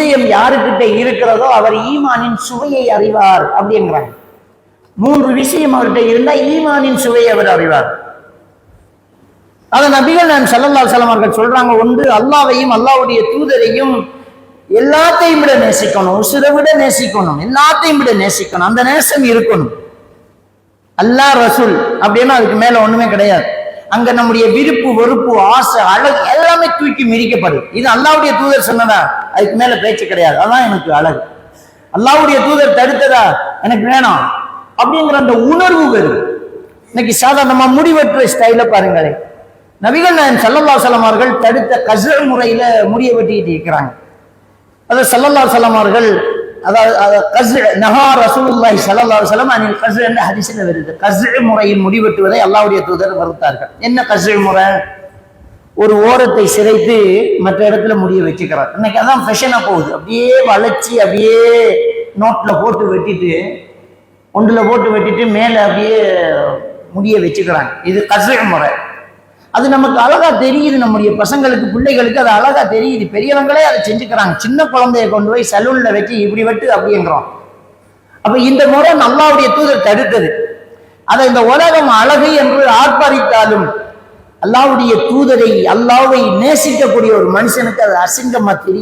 விஷயம் யாருக்கிட்ட இருக்கிறதோ அவர் ஈமானின் சுவையை அறிவார் அப்படிங்கிறாங்க. மூன்று விஷயம் அவர்கிட்ட இருந்தா ஈமானின் சுவையை அவர் அறிவார். அதை நபிகள் நான் சல்லல்லா சலம் அவர்கள் சொல்றாங்க ஒன்று அல்லாவையும் அல்லாவுடைய தூதரையும் எல்லாத்தையும் விட நேசிக்கணும் உசுரை விட நேசிக்கணும் எல்லாத்தையும் விட நேசிக்கணும் அந்த நேசம் இருக்கணும். அல்லாஹ் ரசூல் அப்படின்னா அதுக்கு மேல ஒண்ணுமே கிடையாது. அங்க நம்முடைய விருப்பு வெறுப்பு ஆசை அழகு எல்லாமே தூக்கி மிதிக்கப்படுது. இது அல்லாவுடைய தூதர் சொன்னதா? அதுக்கு மேல பேச்சு கிடையாது. அதான் எனக்கு அழகு. அல்லாவுடைய தூதர் தடுத்ததா? எனக்கு வேணாம். அப்படிங்கிற அந்த உணர்வு வருது இன்னைக்கு சாதாரணமா முடிவெட்டுற ஸ்டைல பாருங்களேன். நபிகள் நாயன் சல்லல்லா சலம் அவர்கள் தடுத்த கசல் முறையில முடிய வெட்டிக்கிட்டு இருக்கிறாங்க. அதாவது சல்லல்லா சலம் அவர்கள் அதாவது கசு நஹா ரசூலுல்லாஹி ஸல்லல்லாஹு அலைஹி வஸல்லம் அனில் கசு என்ற ஹதீஸ்ல வருது. கசு முறையில் முடிவெட்டுவதை அல்லாஹ்வுடைய தூதர் மறுத்தார்கள். என்ன கசு முறை? ஒரு ஓரத்தை சிதைத்து மற்ற இடத்துல முடிய வச்சுக்கிறார். இன்னைக்கு அதான் ஃபெஷனாக போகுது. அப்படியே வளைச்சி அப்படியே நோட்டில் போட்டு வெட்டிட்டு ஒன்றில் போட்டு வெட்டிட்டு மேலே அப்படியே முடிய வச்சுக்கிறாங்க. இது கசு முறை. அது நமக்கு அழகா தெரியுது. நம்முடைய பசங்களுக்கு பிள்ளைகளுக்கு அது அழகா தெரியுது. பெரியவங்களே அதை செஞ்சுக்கிறாங்க. சின்ன குழந்தைய கொண்டு போய் சலூன்ல வச்சு இப்படி வெட்டு அப்படிங்கிறோம். அப்ப இந்த முறை நல்லாவுடைய தூதர் தடுத்தது. அதை இந்த உலகம் அழகு என்று ஆர்ப்பரித்தாலும் அல்லாவுடைய தூதரை அல்லாவை நேசிக்கக்கூடிய ஒரு மனுஷனுக்கு அது அசிங்கமா தெரியும்.